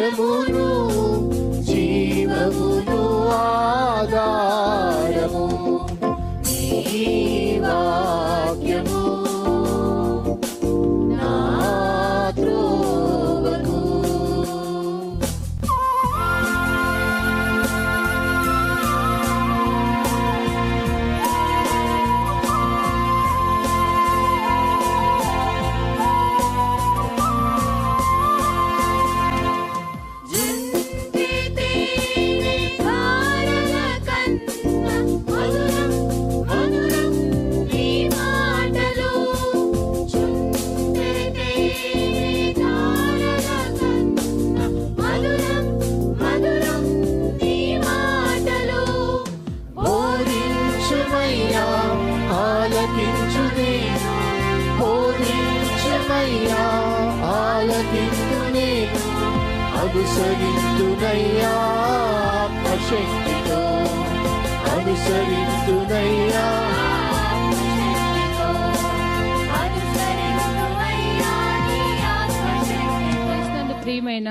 సత్యమును జీవమును ఆధారము. ఈ బోధించుమయ్యా ఆలకించు నేను బోధించుమయ్యా ఆలకించు నేను అనుసరించునయ్యా ఆత్మశక్తితో అనుసరించునయ్యా ప్రియమైన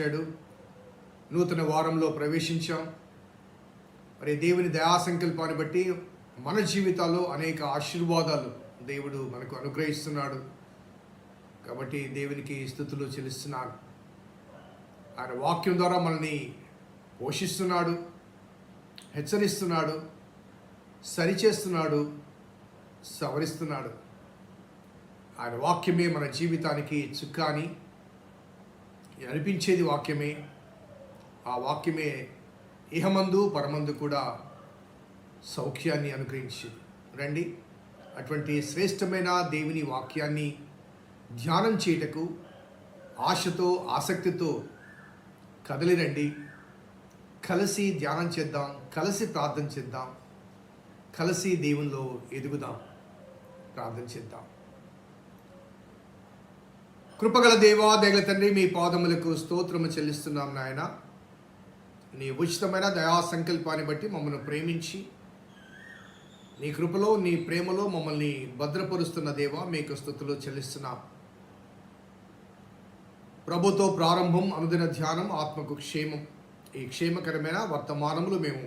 ఇచ్చాడు నూతన వారంలో ప్రవేశించాం. మరి దేవుని దయా సంకల్పాన్ని బట్టి మన జీవితాల్లో అనేక ఆశీర్వాదాలు దేవుడు మనకు అనుగ్రహిస్తున్నాడు. కాబట్టి దేవునికి స్థుతులు చెల్లిస్తున్నాను. ఆయన వాక్యం ద్వారా మనల్ని పోషిస్తున్నాడు హెచ్చరిస్తున్నాడు సరిచేస్తున్నాడు సవరిస్తున్నాడు. ఆయన వాక్యమే మన జీవితానికి చుక్కాని అనిపించేది వాక్యమే. ఆ వాక్యమే ఇహమందు పరమందు కూడా సౌఖ్యాన్ని అనుగ్రహించి రండి. అటువంటి శ్రేష్టమైన దేవుని వాక్యాన్ని ధ్యానం చేయటకు ఆశతో ఆసక్తితో కదలిరండి కలిసి ధ్యానం చేద్దాం కలిసి ప్రార్థన చేద్దాం కలిసి దేవునిలో ఎదుగుదాం ప్రార్థన చేద్దాం. కృపగల దేవా దేగల తండ్రి మీ పాదములకు స్తోత్రము చెల్లిస్తున్నాం నాయన. నీ ఉచితమైన దయా సంకల్పాన్ని బట్టి మమ్మల్ని ప్రేమించి నీ కృపలో నీ ప్రేమలో మమ్మల్ని భద్రపరుస్తున్న దేవా మీకు స్థుతులు చెల్లిస్తున్నాం. ప్రభుతో ప్రారంభం అనుదిన ధ్యానం ఆత్మకు క్షేమం. ఈ క్షేమకరమైన వర్తమానములు మేము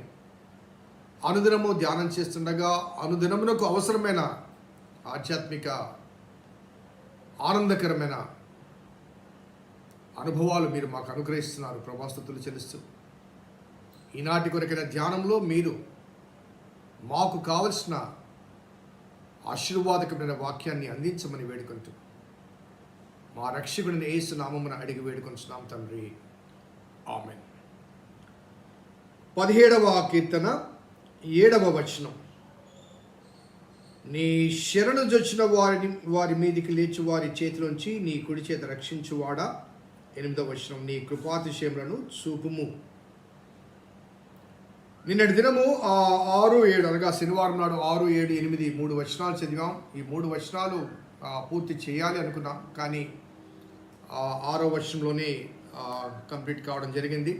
అనుదినము ధ్యానం చేస్తుండగా అనుదినమునకు అవసరమైన ఆధ్యాత్మిక ఆనందకరమైన అనుభవాలు మీరు మాకు అనుగ్రహిస్తున్నారు. ప్రభాస్తుతులు చెల్లిస్తూ. ఈనాటి కొరకైన ధ్యానంలో మీరు మాకు కావలసిన ఆశీర్వాదకమైన వాక్యాన్ని అందించమని వేడుకుంటూ మా రక్షకుడిని ఏసునామమున అడిగి వేడుకొంచున్నాం తండ్రి. ఆమెన్. పదిహేడవ కీర్తన ఏడవ వచనం. నీ శరణు జొచ్చిన వారిని వారి మీదికి లేచి వారి చేతిలోంచి నీ కుడి చేత రక్షించువాడా? ఎనిమిదవ వచనం నీ కృపాతిశయములను చూపుము. నిన్నటి దినము ఆ ఆరు ఏడు అనగా శనివారం నాడు ఆరు ఏడు ఎనిమిది మూడు వచనాలు చదివాం. ఈ మూడు వచనాలు పూర్తి చేయాలి అనుకున్నాం. కానీ ఆరో వచనంలోనే కంప్లీట్ కావడం జరిగింది.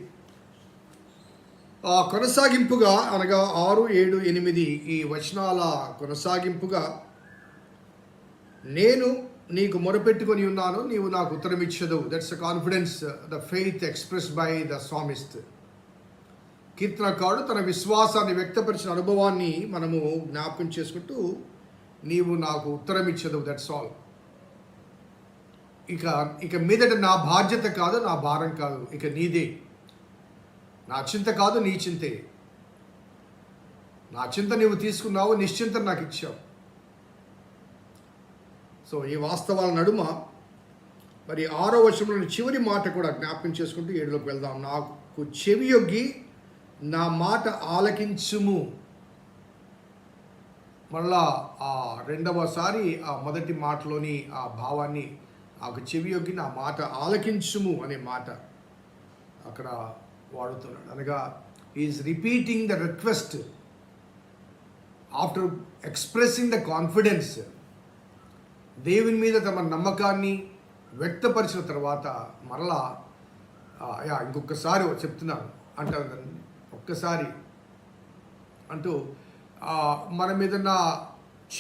ఆ కొనసాగింపుగా అనగా ఆరు ఏడు ఎనిమిది ఈ వచనాల కొనసాగింపుగా నేను నీకు మొరపెట్టుకొని ఉన్నాను నీవు నాకు ఉత్తరం ఇచ్చదు. That's a confidence the faith express by the psalmist కీర్తనకారుడు తన విశ్వాసాన్ని వ్యక్తపరిచిన అనుభవాన్ని మనము జ్ఞాపకం చేసుకుంటూ నీవు నాకు ఉత్తరం ఇచ్చదు. దట్స్ ఆల్ ఇక ఇక మీదట నా బాధ్యత కాదు నా భారం కాదు. ఇక నీదే. నా చింత కాదు నీ చింతే. నా చింత నీవు తీసుకున్నావు నిశ్చింత నాకు ఇచ్చావు. సో ఈ వాస్తవాల నడుమ మరి ఆరో వచనంలోని చివరి మాట కూడా జ్ఞాపకం చేసుకుంటూ ఏడులోకి వెళ్దాం. నాకు చెవి యొగ్గి నా మాట ఆలకించుము. మళ్ళా ఆ రెండవసారి ఆ మొదటి మాటలోని ఆ భావాన్ని నాకు చెవి యొగ్గి నా మాట ఆలకించుము అనే మాట అక్కడ వాడుతున్నాడు. అనగా is repeating the request after expressing the confidence దేవుని మీద తమ నమ్మకాన్ని వ్యక్తపరిచిన తర్వాత మరలా యా ఇంకొకసారి చెప్తున్నాను. అంటారు దాన్ని ఒక్కసారి అంటూ మనం మన మీద నా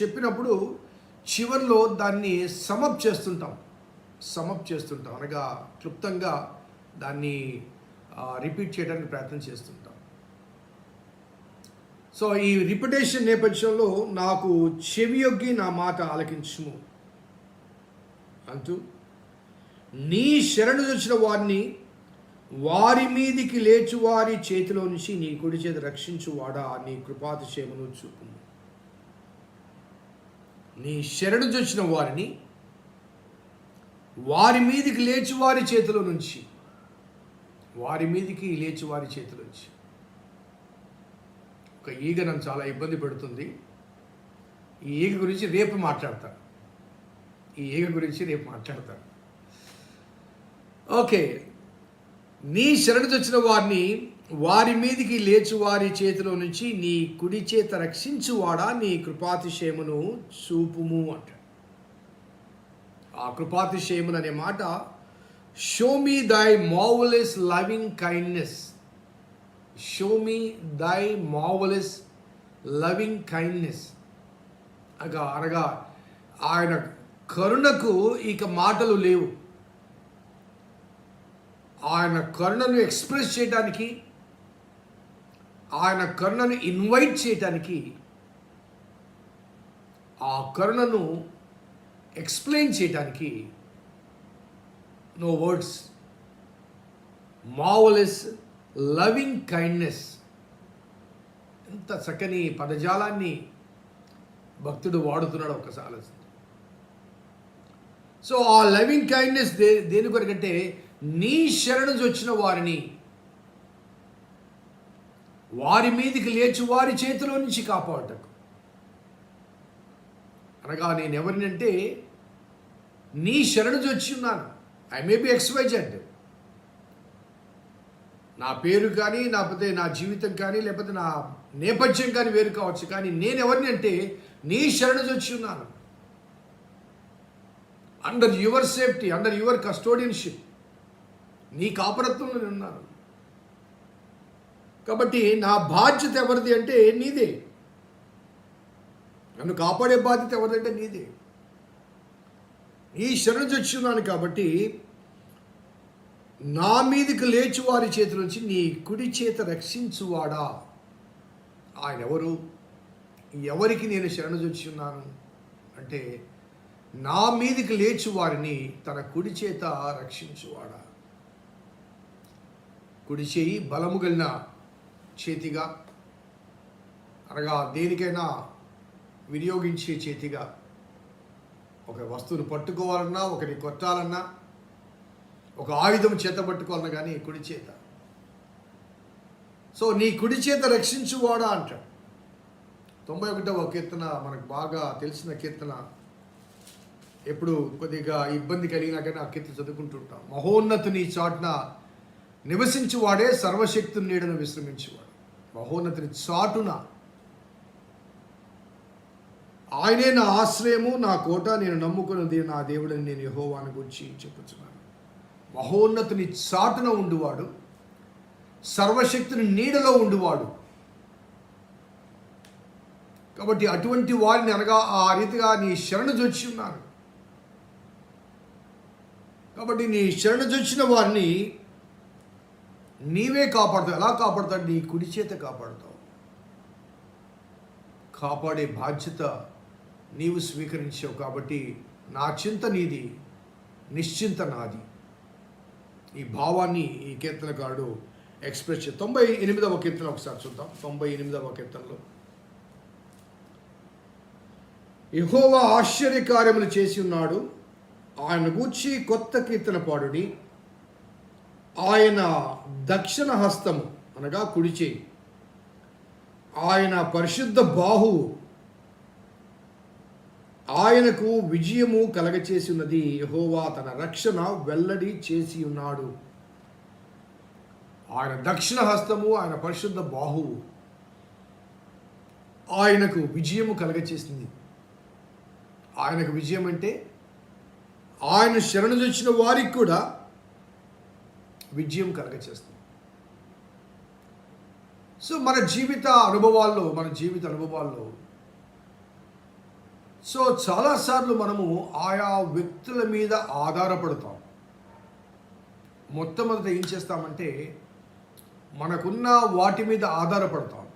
చెప్పినప్పుడు చివరిలో దాన్ని సమప్ చేస్తుంటాం. సమప్ చేస్తుంటాం. అనగా క్లుప్తంగా దాన్ని రిపీట్ చేయడానికి ప్రయత్నం చేస్తుంటాం. సో ఈ రిపిటేషన్ నేపథ్యంలో నాకు చెవియొగ్గి నా మాట ఆలకించుము. అంటూ నీ శరణు తెచ్చిన వారిని వారి మీదికి లేచు వారి చేతిలో నుంచి నీ కుడి చేతి రక్షించువాడా? నీ కృపాతిశయమును చూపు నీ శరణు చొచ్చిన వారిని వారి మీదికి లేచి వారి చేతిలో నుంచి వారి మీదికి లేచి వారి చేతిలో నుంచి. ఒక ఈగ నన్ను చాలా ఇబ్బంది పెడుతుంది. ఈ ఈగ గురించి రేపు మాట్లాడతాను. ఈ ఈగ గురించి రేపు మాట్లాడతాను. ఓకే. నీ శరణు వచ్చిన వారిని వారి మీదికి లేచు వారి చేతిలో నుంచి నీ కుడి చేత రక్షించువాడా నీ కృపాతిశయమును చూపుము అంట ఆ కృపాతిశయమును అనే మాట show me thy marvellous loving kindness show me thy marvellous loving kindness అగా అనగా ఆయన కరుణకు ఇక మాటలు లేవు. ఆయన కరుణను ఎక్స్ప్రెస్ చేయడానికి ఆయన కరుణను ఇన్వైట్ చేయటానికి ఆ కరుణను ఎక్స్ప్లెయిన్ చేయటానికి no words marvellous loving kindness. ఎంత చక్కని పదజాలాన్ని భక్తుడు వాడుతున్నాడు ఒకసారి సో ఆ లవింగ్ కైండ్నెస్ దే దేని కొరకంటే నీ శరణు వచ్చిన వారిని. వారి మీదికి లేచి వారి చేతిలో నుంచి కాపాడటకు. అనగా నేను ఎవరినంటే నీ శరణు వచ్చి ఉన్నాను. ఐ మే బి ఎక్స్వైజెడ్ నా పేరు కానీ లేకపోతే నా జీవితం కానీ లేకపోతే నా నేపథ్యం కానీ వేరు కావచ్చు. కానీ నేను ఎవరిని అంటే నీ శరణు వచ్చి ఉన్నాను. Under your safety under your custodianship నీ కాపరత్వంలో నేను ఉన్నాను. కాబట్టి నా బాధ్యత ఎవరిది అంటే నీదే. నన్ను కాపాడే బాధ్యత ఎవరిది అంటే నీదే. నీ శరణ చచ్చున్నాను కాబట్టి నా మీదకి లేచి వారి చేతి నుంచి నీ కుడి చేత రక్షించువాడా. ఆయన ఎవరు? ఎవరికి నేను శరణు ఉన్నాను? అంటే నా మీదికి లేచి వారిని తన కుడి చేత రక్షించువాడా? కుడి చేయి బలము కలిగిన చేతిగా అనగా దేనికైనా వినియోగించే చేతిగా. ఒక వస్తువును పట్టుకోవాలన్నా ఒకరిని కొట్టాలన్నా ఒక ఆయుధం చేత పట్టుకోవాలన్నా కానీ కుడి చేత. సో నీ కుడి చేత రక్షించువాడా అంటాడు. తొంభై ఒకటవ కీర్తన మనకు బాగా తెలిసిన కీర్తన. ఎప్పుడు కొద్దిగా ఇబ్బంది కలిగినా కానీ ఆ కీర్తి చదువుకుంటుంటాం. మహోన్నతుని చాటున నివసించువాడే సర్వశక్తుని నీడను విశ్రమించేవాడు. మహోన్నతుని చాటున ఆయనే నా ఆశ్రయము నా కోట నేను నమ్ముకున్నది నా దేవుడిని నేను యహోవాని గురించి చెప్పుచున్నాను. మహోన్నతుని చాటున ఉండువాడు సర్వశక్తిని నీడలో ఉండువాడు. కాబట్టి అటువంటి వారిని అనగా ఆ రీతిగా నీ శరణు జొచ్చి ఉన్నాను కాబట్టి నీ శరణు జొచ్చిన వారిని నీవే కాపాడుతావు. ఎలా కాపాడుతావు? నీ కుడి చేత కాపాడుతావు. కాపాడే బాధ్యత నీవు స్వీకరించావు కాబట్టి నా చింత నీది నిశ్చింత నాది. ఈ భావాన్ని ఈ కీర్తనకారుడు ఎక్స్ప్రెస్ చే తొంభై ఎనిమిదవ కీర్తన ఒకసారి చూద్దాం. తొంభై ఎనిమిదవ కీర్తనలో. ఆశ్చర్య కార్యములు చేసి ఉన్నాడు. ఆయన గూర్చి కొత్త కీర్తన పాడుడి. ఆయన దక్షిణ హస్తము అనగా కుడి ఆయన పరిశుద్ధ బాహువు ఆయనకు విజయము కలగచేసి ఉన్నది యెహోవా తన రక్షణ వెల్లడి చేసి ఉన్నాడు ఆయన దక్షిణ హస్తము ఆయన పరిశుద్ధ బాహువు ఆయనకు విజయము కలగచేసింది. ఆయనకు విజయం అంటే ఆయన శరణు వచ్చిన వారికి కూడా విజయం కలగచేస్తుంది. సో మన జీవిత అనుభవాల్లో మన జీవిత అనుభవాల్లో సో చాలాసార్లు మనము ఆయా వ్యక్తుల మీద ఆధారపడతాం. మొట్టమొదట ఏం చేస్తామంటే మనకున్న వాటి మీద ఆధారపడతాం.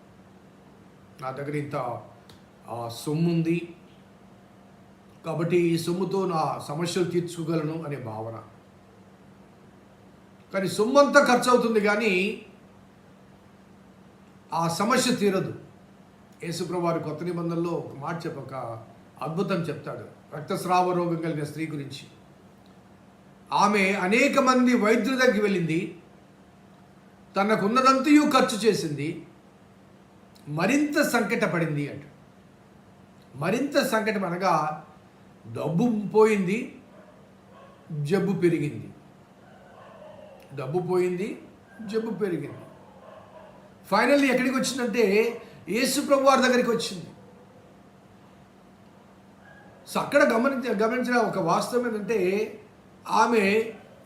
నా దగ్గర ఇంత ఆ, కాబట్టి ఈ సొమ్ముతో నా సమస్యలు తీర్చుకోగలను అనే భావన. కానీ సొమ్మంతా ఖర్చు అవుతుంది కానీ ఆ సమస్య తీరదు. యేసుప్రభు కొత్త నిబంధనలో ఒక మాట చెప్ప ఒక అద్భుతం చెప్తాడు. రక్తస్రావ రోగం కలిగిన స్త్రీ గురించి. ఆమె అనేక మంది వైద్యుల దగ్గరికి వెళ్ళింది. తనకున్నదంతయు ఖర్చు చేసింది. మరింత సంకటపడింది అంట. మరింత సంకటం అనగా డబ్బు పోయింది జబ్బు పెరిగింది. డబ్బు పోయింది జబ్బు పెరిగింది. ఫైనల్లీ ఎక్కడికి వచ్చిందంటే యేసు ప్రభు వారి దగ్గరికి వచ్చింది. సో అక్కడ గమనించ గమనించిన ఒక వాస్తవం ఏంటంటే ఆమె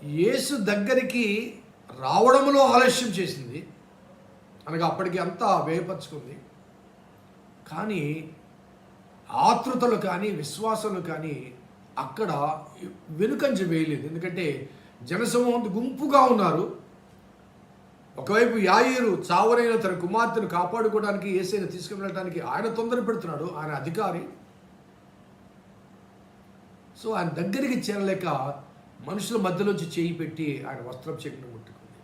యేసు దగ్గరికి రావడంలో ఆలస్యం చేసింది. అనగా అప్పటికి అంతా వేయపరుచుకుంది కానీ ఆతృతలు కానీ విశ్వాసాలు కానీ అక్కడ వెనుకంజ వేయలేదు. ఎందుకంటే జనసమూహం గుంపుగా ఉన్నారు. ఒకవైపు యాయిరు చావరైన తన కుమార్తెను కాపాడుకోవడానికి ఏసైన తీసుకువెళ్ళడానికి ఆయన తొందర పెడుతున్నాడు ఆయన అధికారి. సో ఆయన దగ్గరికి చేరలేక మనుషుల మధ్యలోంచి చేయి పెట్టి ఆయన వస్త్రం చెక్కును ముట్టుకుంది.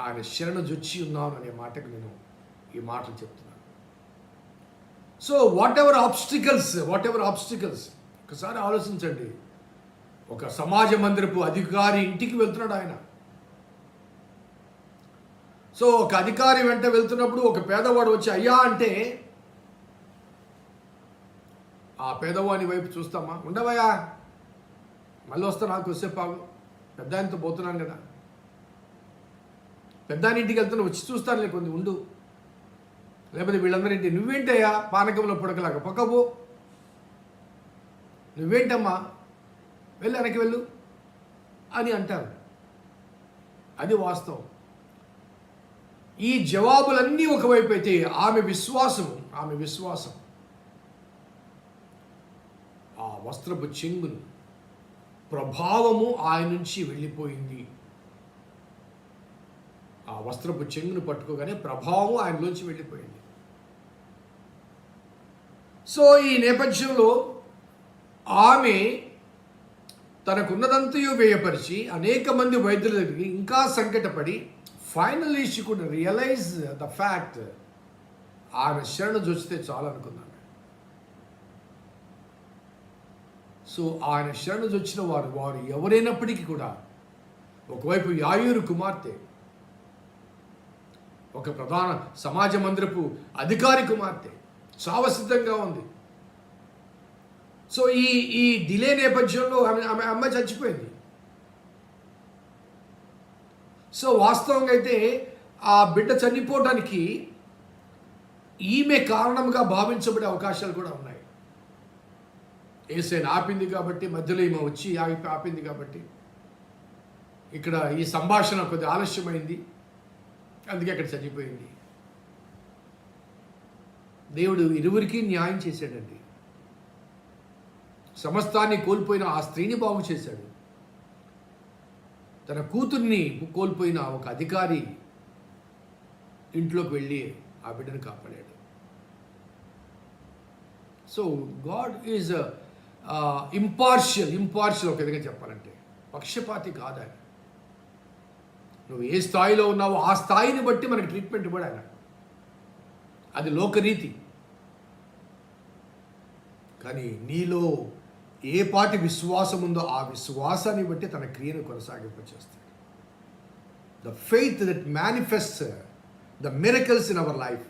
ఆయన శరణ జొచ్చి ఉన్నాను అనే మాటకు నేను ఈ మాటలు చెప్తున్నాను. So whatever obstacles whatever obstacles ఒకసారి ఆలోచించండి. ఒక సమాజ మందిరపు అధికారి ఇంటికి వెళ్తున్నాడు ఆయన. సో ఒక అధికారి వెంట వెళ్తున్నప్పుడు ఒక పేదవాడు వచ్చి అయ్యా అంటే ఆ పేదవాని వైపు చూస్తామా? ఉండవయ్యా. మళ్ళీ వస్తా నాకు వస్తే పాగు పెద్ద ఆయనతో పోతున్నాను కదా. పెద్దాని ఇంటికి వెళ్తున్నా వచ్చి చూస్తాను లేకపోతే ఉండు. లేకపోతే వీళ్ళందరింటి నువ్వేంటయ్యా? పానకంలో పుడకలాగా పక్కపో నువ్వేంటమ్మా? వెళ్ళి వెనక్కి వెళ్ళు అని అంటారు. అది వాస్తవం. ఈ జవాబులన్నీ ఒకవైపు అయితే ఆమె విశ్వాసం ఆమె విశ్వాసం. ఆ వస్త్రపు చెంగును ప్రభావము ఆయన నుంచి వెళ్ళిపోయింది. ఆ వస్త్రపు చెంగును పట్టుకోగానే ప్రభావం ఆయనలోంచి వెళ్ళిపోయింది. సో ఈ నేపథ్యంలో ఆమె తనకున్నదంతయో వ్యయపరిచి అనేక మంది వైద్యుల దగ్గరికి ఇంకా సంకటపడి finally she could realise the fact ఆమె శరణ చూస్తే చాలనుకున్నాను సో ఆయన శరణ వచ్చిన వారు వారు ఎవరైనప్పటికీ కూడా ఒకవైపు యాయూరు కుమార్తె ఒక ప్రధాన సమాజ మందిరపు అధికారి కుమార్తె సావసిద్ధంగా ఉంది. సో ఈ ఈ డిలే నేపథ్యంలో ఆమె ఆమె అమ్మాయి చచ్చిపోయింది. సో వాస్తవంగా అయితే ఆ బిడ్డ చనిపోవడానికి ఈమె కారణంగా భావించబడే అవకాశాలు కూడా ఉన్నాయి. ఏసైనా ఆపింది కాబట్టి మధ్యలో ఈమె వచ్చి ఆగి ఆపింది కాబట్టి. ఇక్కడ ఈ సంభాషణ కొద్దిగా ఆలస్యమైంది. అందుకే అక్కడ చనిపోయింది. దేవుడు ఇరువురికి న్యాయం చేశాడండి. సమస్తాన్ని కోల్పోయిన ఆ స్త్రీని బాగు చేశాడు. తన కూతుర్ని కోల్పోయిన ఒక అధికారి ఇంట్లోకి వెళ్ళి ఆ బిడ్డను కాపాడాడు. So God is impartial impartial ఒక విధంగా చెప్పాలంటే. పక్షపాతి కాదు ఆయన. నువ్వు ఏ స్థాయిలో ఉన్నావో ఆ స్థాయిని బట్టి మనకి ట్రీట్మెంట్ కూడా ఆయన. అది లోకరీతి కానీ నీలో ఏ పాటి విశ్వాసం ఉందో ఆ విశ్వాసాన్ని బట్టి తన క్రియను కొనసాగింపచేస్తాడు the faith that manifest the miracles in our life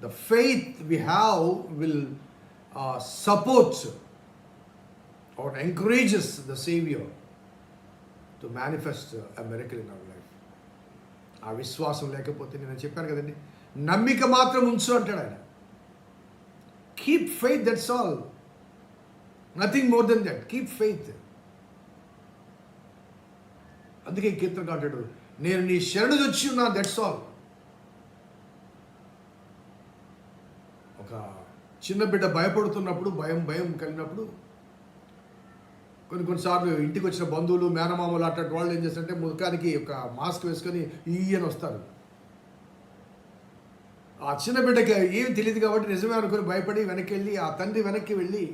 the faith we have will supports or encourages the Savior to manifest a miracle in our life. ఆ విశ్వాసం లేకపోతే నేను చెప్పాను కదండి నమ్మిక మాత్రం ఉంచు అంటాడు ఆయన. Keep faith that's all nothing more than that keep faith అందుకే ఈ కీర్తన అంటాడు నేను నీ శరణు వచ్చి ఉన్నా దట్స్ ఆల్ ఒక చిన్న బిడ్డ భయపడుతున్నప్పుడు భయం భయం కలిగినప్పుడు కొన్ని కొన్నిసార్లు ఇంటికి వచ్చిన బంధువులు మేనమామలు అట్లాంటి వాళ్ళు ఏం చేస్తారంటే ముఖానికి ఒక మాస్క్ వేసుకొని ఈయన వస్తారు. ఆ చిన్న బిడ్డకి ఏమి తెలియదు కాబట్టి నిజమే అనుకుని భయపడి వెనక్కి వెళ్ళి ఆ తండ్రి వెనక్కి వెళ్ళి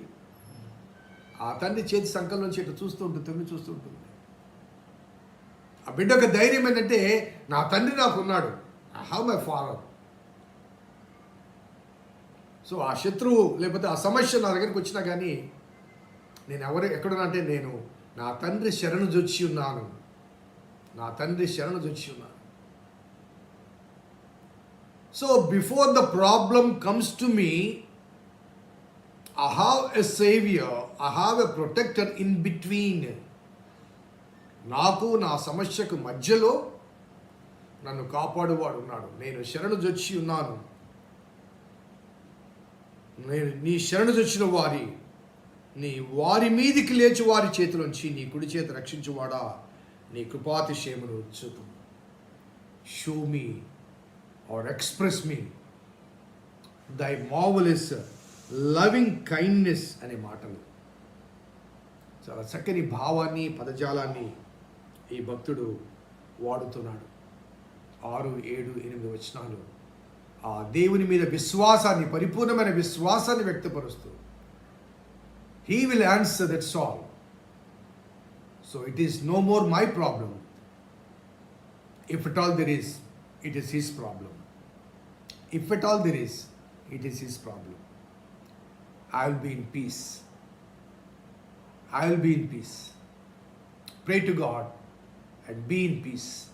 ఆ తండ్రి చేతి సంకల్ నుంచి చూస్తూ ఉంటుంది తొమ్మిది చూస్తూ ఉంటుంది. ఆ బిడ్డ యొక్క ధైర్యం ఏంటంటే నా తండ్రి నాకు ఉన్నాడు. I have my father so ఆ శత్రువు లేకపోతే ఆ సమస్య నా దగ్గరికి వచ్చినా కానీ నేను ఎవరు ఎక్కడున్నా అంటే నేను నా తండ్రి శరణు జొచ్చి ఉన్నాను. నా తండ్రి శరణు జొచ్చి ఉన్నాను. So before the problem comes to me I have a saviour I have a protector in between నాకు నా సమస్యకు మధ్యలో నన్ను కాపాడువాడు ఉన్నాడు. నేను శరణు జొచ్చి ఉన్నాను. నేను నీ శరణు జొచ్చిన వారి నీ వారి మీదికి లేచి వారి చేతిలోంచి నీ కుడి చేతి రక్షించువాడా? నీ కృపాతిశయమును చూపు. Show me or express me thy marvellous loving kindness అనే మాటలు. చాలా చక్కని భావాన్ని పదజాలాన్ని ఈ భక్తుడు వాడుతున్నాడు. ఆరు ఏడు ఎనిమిది వచనాలు ఆ దేవుని మీద విశ్వాసాన్ని పరిపూర్ణమైన విశ్వాసాన్ని వ్యక్తపరుస్తూ. He will answer that's all so it is no more my problem if it all there is it is his problem if at all there is it is his problem I will be in peace I will be in peace. Pray to God and be in peace.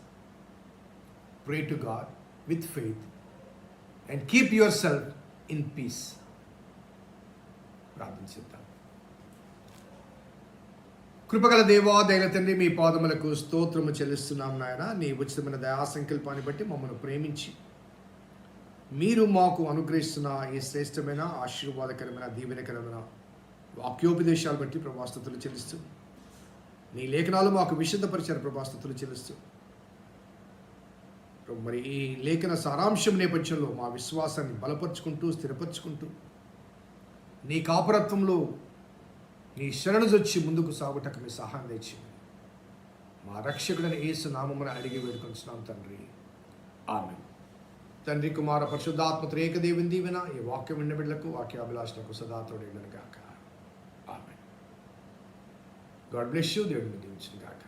Pray to God with faith and keep yourself in peace. ప్రార్థించిద్దాం కృపగల దేవా దైవ తండ్రి మీ పాదములకు స్తోత్రము చెల్లిస్తున్నాం నాయన నీ ఉచితమైన దయా సంకల్పాన్ని బట్టి మమ్మల్ని ప్రేమించి మీరు మాకు అనుగ్రహిస్తున్న ఈ శ్రేష్టమైన ఆశీర్వాదకరమైన దీవెనకరమైన వాక్యోపదేశాలు బట్టి ప్రభాస్తుతులు చెల్లిస్తూ నీ లేఖనాలు మాకు విశుద్ధపరిచారు ప్రభాస్తుతులు చెల్లిస్తూ. మరి ఈ లేఖన సారాంశం నేపథ్యంలో మా విశ్వాసాన్ని బలపరుచుకుంటూ స్థిరపరుచుకుంటూ నీ కాపరత్వంలో నీ శరణుజొచ్చి ముందుకు సాగుటకు మీ సహాయం తెచ్చి మా రక్షకుడని ఏసు నామమున అడిగి వేడుకొంచున్నాం తండ్రి. ఆమె తండ్రి కుమార పరిశుద్ధాత్మ త్రేక దేవుని. దీవెన ఈ వాక్యం విన్న బిడ్డలకు వాక్యాభిలాషులకు సదాతోడు గాక. ఆమె గాడ్ బ్లెస్ యూ దేవుడిని దీవించిన గాక.